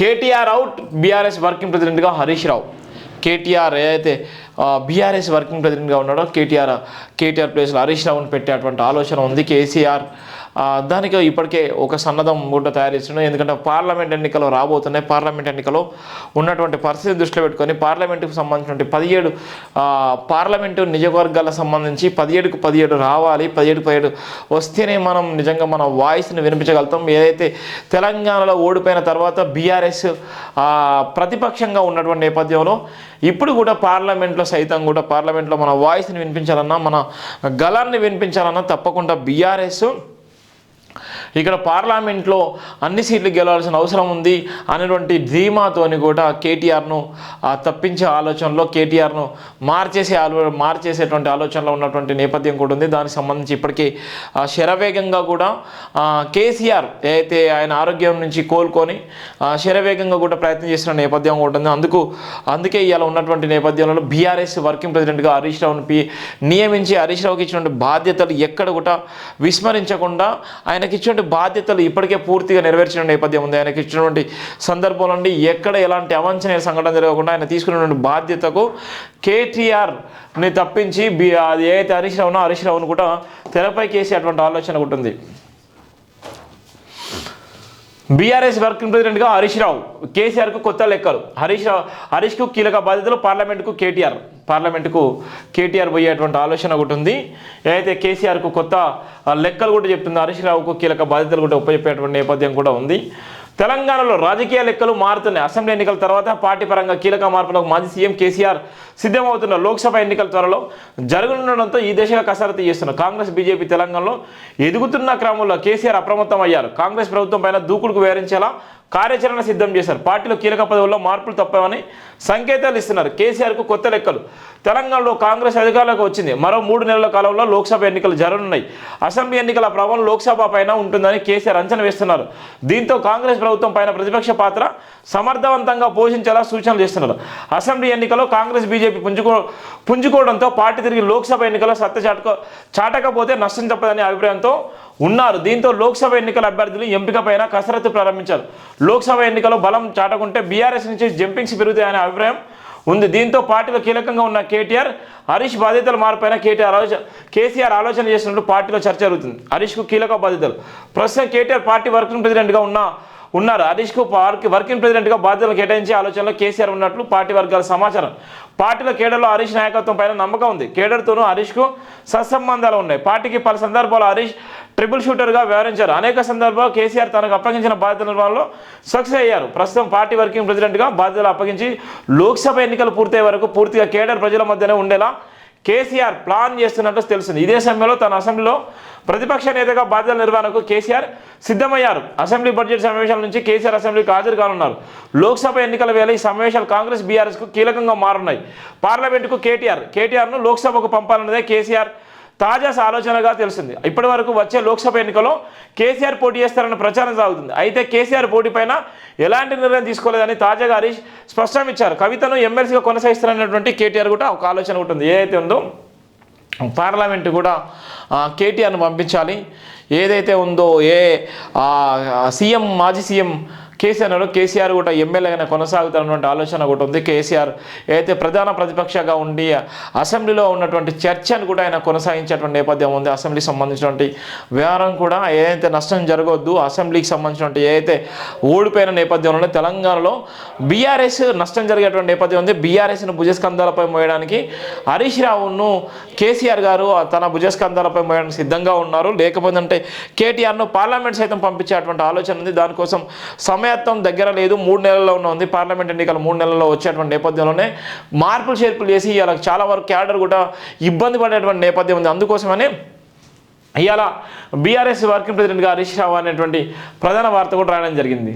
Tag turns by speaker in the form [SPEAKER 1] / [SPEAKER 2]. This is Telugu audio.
[SPEAKER 1] కేటీఆర్ అవుట్ బీఆర్ఎస్ వర్కింగ్ ప్రెసిడెంట్గా హరీష్ రావు. కేటీఆర్ ఏదైతే బీఆర్ఎస్ వర్కింగ్ ప్రెసిడెంట్గా ఉన్నాడో కేటీఆర్ కేటీఆర్ ప్లేస్లో హరీష్ రావుని పెట్టేటువంటి ఆలోచన ఉంది. కేసీఆర్ దానికి ఇప్పటికే ఒక సన్నద్ధం కూడా తయారు చేస్తున్నాడు. ఎందుకంటే పార్లమెంట్ ఎన్నికలు రాబోతున్నాయి. పార్లమెంట్ ఎన్నికలు ఉన్నటువంటి పరిస్థితి దృష్టిలో పెట్టుకొని పార్లమెంటుకు సంబంధించినటువంటి పదిహేడు పార్లమెంటు నియోజకవర్గాలకు సంబంధించి పదిహేడుకు పదిహేడు రావాలి. పదిహేడు పదిహేడు వస్తేనే మనం నిజంగా మన వాయిస్ని వినిపించగలుగుతాం. ఏదైతే తెలంగాణలో ఓడిపోయిన తర్వాత బీఆర్ఎస్ ప్రతిపక్షంగా ఉన్నటువంటి నేపథ్యంలో ఇప్పుడు కూడా పార్లమెంట్లో సైతం కూడా పార్లమెంట్లో మన వాయిస్ని వినిపించాలన్నా మన గలాన్ని వినిపించాలన్నా తప్పకుండా బీఆర్ఎస్ ఇక్కడ పార్లమెంట్లో అన్ని సీట్లు గెలవాల్సిన అవసరం ఉంది అనేటువంటి ధీమాతోని కూడా కేటీఆర్ను తప్పించే ఆలోచనలో కేటీఆర్ను మార్చేసే ఆలో మార్చేసేటువంటి ఆలోచనలో ఉన్నటువంటి నేపథ్యం కూడా ఉంది. దానికి సంబంధించి ఇప్పటికీ ఆ, శరవేగంగా కూడా కేసీఆర్ అయితే ఆయన ఆరోగ్యం నుంచి కోలుకొని శరవేగంగా కూడా ప్రయత్నం చేస్తున్న నేపథ్యం కూడా ఉంది. అందుకు అందుకే ఇవాళ ఉన్నటువంటి నేపథ్యంలో బీఆర్ఎస్ వర్కింగ్ ప్రెసిడెంట్గా హరీష్ రావుని పి నియమించి హరీష్ రావుకి ఇచ్చినటువంటి బాధ్యతలు ఎక్కడ కూడా విస్మరించకుండా ఆయనకి ఇచ్చిన ఇచ్చినటువంటి బాధ్యతలు ఇప్పటికే పూర్తిగా నెరవేర్చిన నేపథ్యం ఉంది. ఆయనకి ఇచ్చినటువంటి సందర్భంలో నుండి ఎక్కడ ఎలాంటి అవాంఛనీయ సంఘటన జరగకుండా ఆయన తీసుకున్నటువంటి బాధ్యతకు కేటీఆర్ని తప్పించి బి అది ఏదైతే హరీష్ రావునో హరీష్ రావును కూడా తెరపైకి వేసేటువంటి ఆలోచన ఉంటుంది బీఆర్ఎస్ వర్కింగ్ ప్రెసిడెంట్గా హరీష్ రావు కేసీఆర్కు కొత్త లెక్కలు. హరీష్ రావు హరీష్కు కీలక బాధ్యతలు పార్లమెంట్కు కేటీఆర్. పార్లమెంటుకు కేటీఆర్ పోయేటువంటి ఆలోచన ఒకటి ఉంది. ఏదైతే కేసీఆర్కు కొత్త లెక్కలు కూడా చెప్తుంది హరీష్ రావుకు కీలక బాధ్యతలు కూడా ఉపయోగపడేటువంటి నేపథ్యం కూడా ఉంది. తెలంగాణలో రాజకీయ లెక్కలు మారుతున్నాయి. అసెంబ్లీ ఎన్నికల తర్వాత పార్టీ పరంగా కీలక మార్పులకు మాజీ సీఎం కేసీఆర్ సిద్ధమవుతున్న లోక్సభ ఎన్నికల త్వరలో జరగనుండడంతో ఈ దిశగా కసరత్తు చేస్తున్న కాంగ్రెస్ బీజేపీ తెలంగాణలో ఎదుగుతున్న క్రమంలో కేసీఆర్ అప్రమత్తం అయ్యారు కాంగ్రెస్ ప్రభుత్వం పైన దూకుడుకు వివరించేలా కార్యాచరణ సిద్ధం చేశారు. పార్టీలో కీలక పదవుల్లో మార్పులు తప్పవని సంకేతాలు ఇస్తున్నారు. కేసీఆర్కు కొత్త లెక్కలు. తెలంగాణలో కాంగ్రెస్ అధికారంలోకి వచ్చింది. మరో మూడు నెలల కాలంలో లోక్సభ ఎన్నికలు జరగనున్నాయి. అసెంబ్లీ ఎన్నికల ప్రభావం లోక్సభ పైన ఉంటుందని కేసీఆర్ అంచనా వేస్తున్నారు. దీంతో కాంగ్రెస్ ప్రభుత్వం పైన ప్రతిపక్ష పాత్ర సమర్థవంతంగా పోషించేలా సూచనలు చేస్తున్నారు. అసెంబ్లీ ఎన్నికల్లో కాంగ్రెస్ బీజేపీ పుంజుకో పుంజుకోవడంతో పార్టీ తిరిగి లోక్సభ ఎన్నికల్లో సత్త చాటుకో చాటకపోతే నష్టం తప్పదనే అభిప్రాయంతో ఉన్నారు. దీంతో లోక్సభ ఎన్నికల అభ్యర్థులు ఎంపిక పైన కసరత్తు ప్రారంభించారు. లోక్సభ ఎన్నికలో బలం చాటకుంటే బీఆర్ఎస్ నుంచి జంపింగ్స్ పెరుగుతాయనే అభిప్రాయం ఉంది. దీంతో పార్టీలో కీలకంగా ఉన్న కేటీఆర్ హరీష్ బాధ్యతల మార్పైన కేటీఆర్ ఆలోచన కేసీఆర్ ఆలోచన చేసినట్టు పార్టీలో చర్చ జరుగుతుంది. హరీష్కు కీలక బాధ్యతలు. ప్రస్తుతం కేటీఆర్ పార్టీ వర్కింగ్ ప్రెసిడెంట్గా ఉన్న ఉన్నారు. హరీష్కు పార్టీ వర్కింగ్ ప్రెసిడెంట్గా బాధ్యతలు కేటాయించే ఆలోచనలో కేసీఆర్ ఉన్నట్లు పార్టీ వర్గాల సమాచారం. పార్టీలో కేడర్లో హరీష్ నాయకత్వం పైన నమ్మకం ఉంది. కేడర్తోనూ హరీష్కు సత్సంబంధాలు ఉన్నాయి. పార్టీకి పలు సందర్భాల్లో హరీష్ ట్రిపుల్ షూటర్గా వ్యవహరించారు. అనేక సందర్భాల్లో కేసీఆర్ తనకు అప్పగించిన బాధ్యత నిర్వహణలో సక్సెస్ అయ్యారు. ప్రస్తుతం పార్టీ వర్కింగ్ ప్రెసిడెంట్గా బాధ్యతలు అప్పగించి లోక్సభ ఎన్నికలు పూర్తయ్యే వరకు పూర్తిగా కేడర్ ప్రజల మధ్యనే ఉండేలా కేసీఆర్ ప్లాన్ చేస్తున్నట్టు తెలుస్తుంది. ఇదే సమయంలో తన అసెంబ్లీలో ప్రతిపక్ష నేతగా బాధ్యతల నిర్వహణకు కేసీఆర్ సిద్ధమయ్యారు. అసెంబ్లీ బడ్జెట్ సమావేశాల నుంచి కేసీఆర్ అసెంబ్లీకి హాజరు కానున్నారు. లోక్సభ ఎన్నికల వేళ ఈ సమావేశాలు కాంగ్రెస్ బీఆర్ఎస్కు కీలకంగా మారున్నాయి పార్లమెంటుకు కేటీఆర్ కేటీఆర్ను లోక్సభకు పంపాలన్నదే కేసీఆర్ తాజా ఆలోచనగా తెలిసింది. ఇప్పటి వరకు వచ్చే లోక్సభ ఎన్నికలో కేసీఆర్ పోటీ చేస్తారన్న ప్రచారం సాగుతుంది. అయితే కేసీఆర్ పోటీ పైన ఎలాంటి నిర్ణయం తీసుకోలేదని తాజాగా హరీష్ స్పష్టం ఇచ్చారు. కవితను ఎమ్మెల్సీగా కొనసాగిస్తారన్నటువంటి కేటీఆర్ కూడా ఒక ఆలోచన ఉంటుంది. ఏదైతే ఉందో పార్లమెంట్ కూడా కేటీఆర్ను పంపించాలి. ఏదైతే ఉందో ఏ సీఎం మాజీ సీఎం కేసీఆర్ కేసీఆర్ కూడా ఎమ్మెల్యేగానే కొనసాగుతున్నటువంటి ఆలోచన కూడా ఉంది. కేసీఆర్ అయితే ప్రధాన ప్రతిపక్షగా ఉండి అసెంబ్లీలో ఉన్నటువంటి చర్చను కూడా ఆయన కొనసాగించేటువంటి నేపథ్యం ఉంది. అసెంబ్లీకి సంబంధించినటువంటి వ్యవహారం కూడా ఏదైతే నష్టం జరగవద్దు అసెంబ్లీకి సంబంధించినటువంటి ఏదైతే ఓడిపోయిన నేపథ్యంలో తెలంగాణలో బీఆర్ఎస్ నష్టం జరిగేటువంటి నేపథ్యం ఉంది. బీఆర్ఎస్ను భుజస్కంధాలపై మోయడానికి హరీష్ రావును కేసీఆర్ గారు తన భుజస్కంధాలపై మోయడానికి సిద్ధంగా ఉన్నారు. లేకపోతే కేటీఆర్ను పార్లమెంట్ సైతం పంపించేటువంటి ఆలోచన ఉంది. దానికోసం సమయ సమయత్వం దగ్గర లేదు మూడు నెలల్లో ఉంది. పార్లమెంట్ ఎన్నికలు మూడు నెలల్లో వచ్చేటువంటి నేపథ్యంలోనే మార్పులు చేర్పులు చేసి ఇలా చాలా వరకు క్యాడర్ కూడా ఇబ్బంది పడేటువంటి నేపథ్యం ఉంది. అందుకోసమని ఇవాళ బీఆర్ఎస్ వర్కింగ్ ప్రెసిడెంట్గా హరీష్ రావు అనేటువంటి ప్రధాన వార్త కూడా రాయడం జరిగింది.